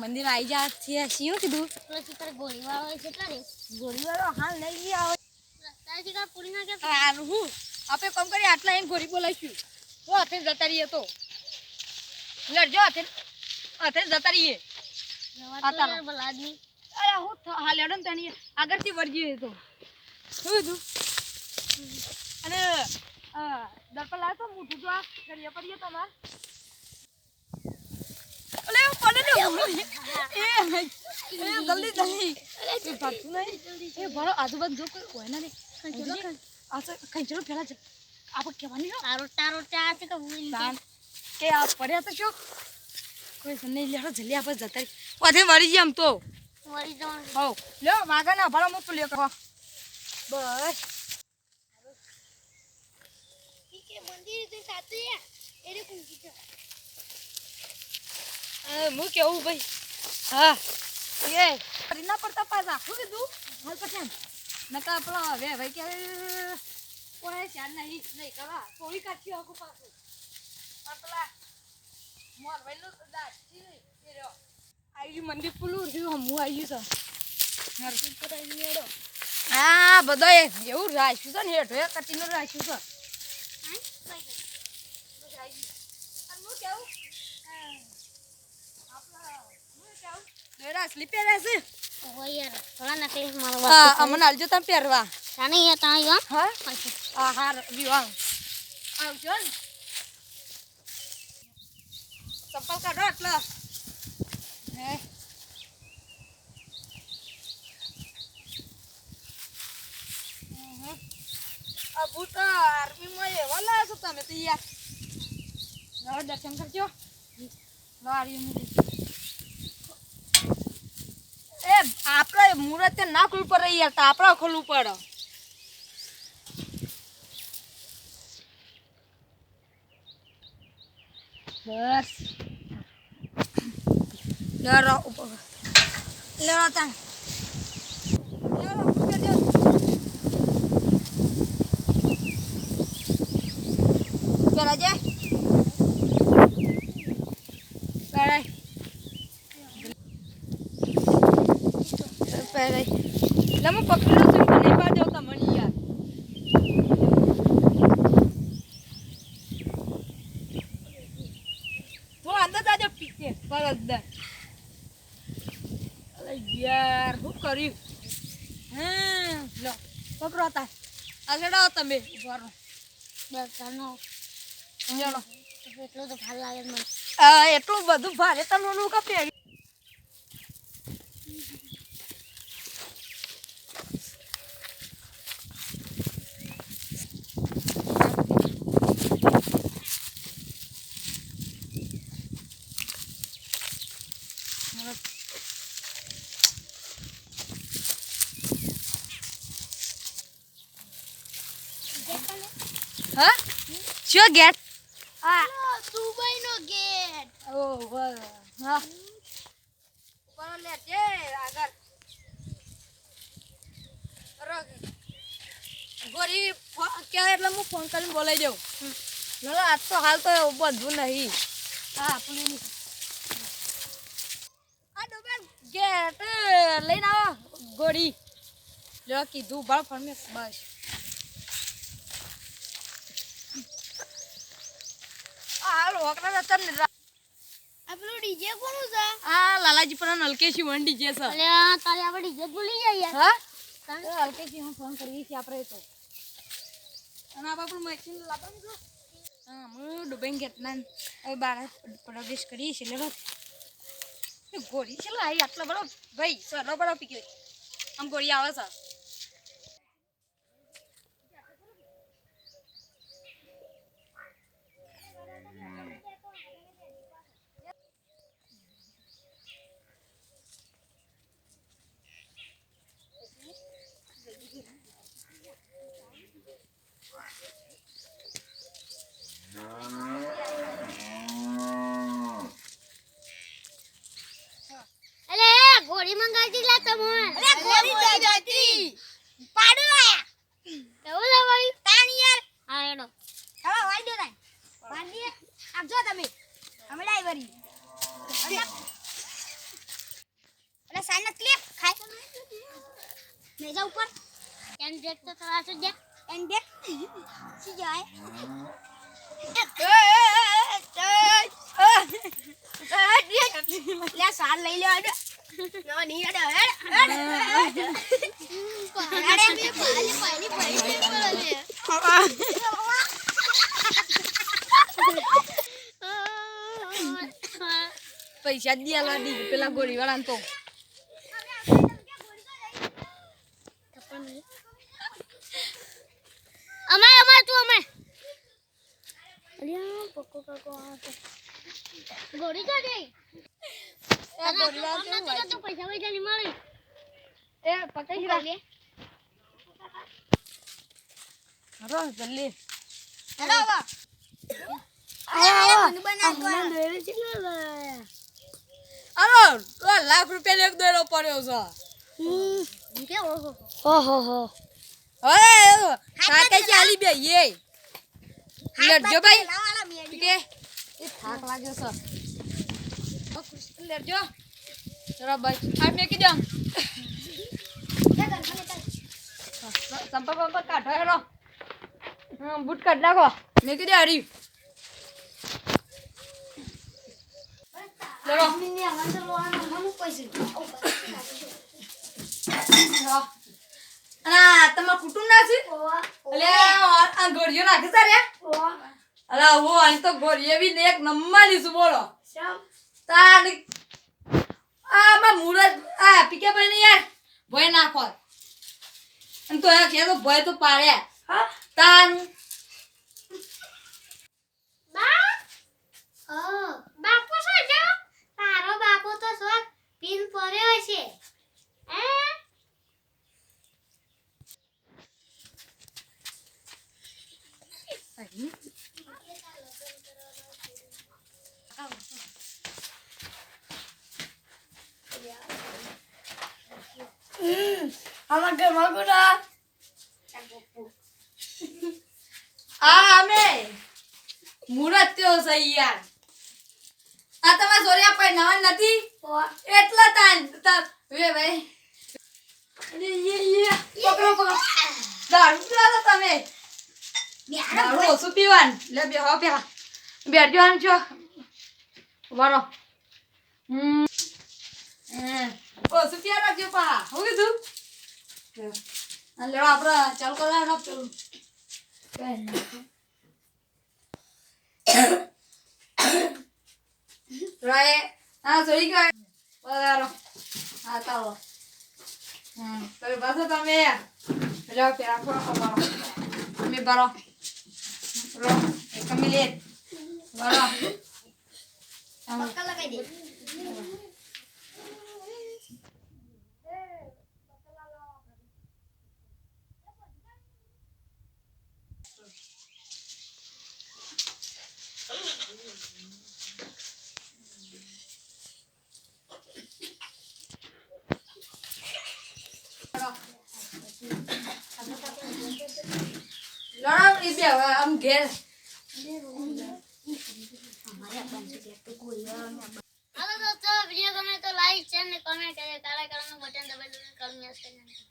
મંદિર આવી જા છીએ શું કીધું? ચિત્ર ગોળીવાળો એટલા રે ગોળીવાળો હાલ નહીં આવે તારે પૂરી ના કે હારું હું? આપણે કોમ કરી આટલા એમ ગોળી બોલાવીશું. તો હાથે જતા રહીએ તો. લડજો હાથે હાથે જતા રહીએ. આદમી. અરે હું હાલ હેડો ને તેની આગળથી વળગીએ તો. શું કીધું? અને દર્પણ લાવ તો મોટું તો આ કરીએ પડીએ તમારે. અલે પડે ને એ એ જલ્દી જલ્દી. એ ભાગતું નહીં. એ ભરો આજુબાજુ જો કોઈ હોય ને આ તો કંચરો પેલા જ. આપણે કહેવાની છો તારો તારો ચા છે કે ભૂલી કે આ પડ્યા તો શું? કોઈ સને લેડો જલ્દી આપણે જતા રહી પાછે મરી જઈએ આમ તો. મરી જવાનું. હો લ્યો વાગા ના ભલા મોટું લ્યો કહો. બસ. મંદિર તો સાચું યા એને કુંકી છે હું કેવું ભાઈ? હા. એ રીના પર પાછા શું કીધું. હાલ પછી નકા પેલો હવે ભાઈ કે કોઈ શાન નહીં નહીં કરવા. થોડી કાઢી આખું પાછું. પણ પેલા મોર ભાઈ નું દાદ એ રહ્યો. આવી મંદિર પેલું રહ્યું હું આવી ગયું છે. હા બધો એવું રાખ્યું છે ને હેઠ એ કટીનું રાખ્યું છે. થોડા નકલી મારો હા અમને આલજો તમે પહેરવા. તાને યા તા યા હા? આ હાર વિવાહ આવજો ને. ચપ્પલ કાઢો એટલે હે. આ બૂટ આર્મીમાં એવા છો તમે તો યાર દર્શન કરજો. લો એ આપણે મુહૂર્તે ના ખુલ્લું પડે યાર તો આપણે ખોલવું પડે. બસ. લેરો ઉપર. લેરો તા લેરો પેલા જે પેલા પેલા લમો પકડી છું નહીં પાડો તમને યાર થોડા અંદર જાજો પીછે પર અંદર અલે યાર શું કર્યું? હમ લો પકડો તા આ તમે ઉભારો બસ એટલો તો ભાર લાગે મને. એટલું બધું ભારે તમને નું કપે હા શું ગેટ. આ દુબઈ નો ગેટ. ઓ હા. પણ લે જે આગળ. ગોરી કે એટલે હું ફોન કરીને બોલાવી દઉં નલો આજ તો હાલ તો બધું નહીં. હા આપણું આ ડોબેન ગેટ. લઈને આવો. ગોળી લ્યો કીધું ભાળ ફરમે બસ. હાલ હોકરા જતા ને આ પેલું ડીજે કોનું છે? આ લાલાજી પર હલકેશી વન ડીજે છે. અલે તારે આપણે ડીજે ભૂલી જાય હા? તારે હલકેશી હું ફોન કરીએ છીએ આપણે તો. અને આપણે પણ મશીન લાવવાનું છે હા હું ડુબેન ઘેટના હવે બાર પ્રવેશ કરીએ છીએ. લેવા ગોળી છે લાઈ આટલા બરો ભાઈ સરો બરો પી આમ ગોળી આવે છે. અરે ઘોડી તો આપજો તમે. અરે સાઈન ક્લિપ ખાય. ઉપર. એન બ્રેક તો ચલાવશો જે એન બ્રેક શું જાય લે સાર લઈ લે આડે નો ની આડે હેડ આડે મે પાલી પાલી પાલી કરે પૈસા જ દિયાલા દી પેલા ગોળી વાળા તો અમાર અમે તું અમે અલ્યા પક્કો પક્કો આ તો. ગોળી તો દે. અમને તો પૈસા પૈસા નહીં મળે. એ પકડી રાખ હરો જલ્દી. હરો આવો. લાખ રૂપિયા એક દોરો પડ્યો છે. ઓહો. ઓહો હો. હવે થાકે ચાલી બે યે. લેટજો ભાઈ. કે એ થાક લાગ્યો છે. લેટજો ચલો ભાઈ આ મેકી દો સંપર્ક બંપર્ક કાઢો હેરો હા બૂટ કાઢ નાખો. મેકી દે હરી. ચલો. અને તમારા કુટુંબ ના છે? એટલે આ ગોળીઓ નાખે છે રે. અરે હું અહીં તો ગોળીઓ બી ને એક નંબર લીધું બોલો. તાર આ માં મુરત આ પીકે ભાઈ ને યાર? ભય નાખો અને તો એ કે તો ભય તો પાડે. તાન બા ઓ બાપો શું છે તારો બાપો તો શું પિન પડ્યો છે હે ઘરમાં ગુના આ અમે મુરત તેઓ છે યાર આ તમારા સોરિયા પર નવા નથી એટલા તાન વે ભાઈ અરે યે યે પકડો પકડો દારૂ પીવા તમે દારૂ ઓછું પીવાન લે બે હો પેલા બેઠજો આન છો વારો. ઓછું પીવા રાખજો, પા. હું કીધું? લેડો આપણે ચાલુ કરવા હેડો પેલું. રાય, હા, જોઈ ગયો. બરાબર હા, ચાલો. હમ. તો બસ તમે. લો, પેલા ફોડો બરો તમે બરો રો એક મિનિટ બરો આમ પક્કા લગાઈ દે લડાવની બે હવે આમ ઘેર હાલો દોસ્તો વીડિયો ગમે તો લાઈક શેર ને કમેન્ટ કરે કાળા કલરનું બટન દબાવી દો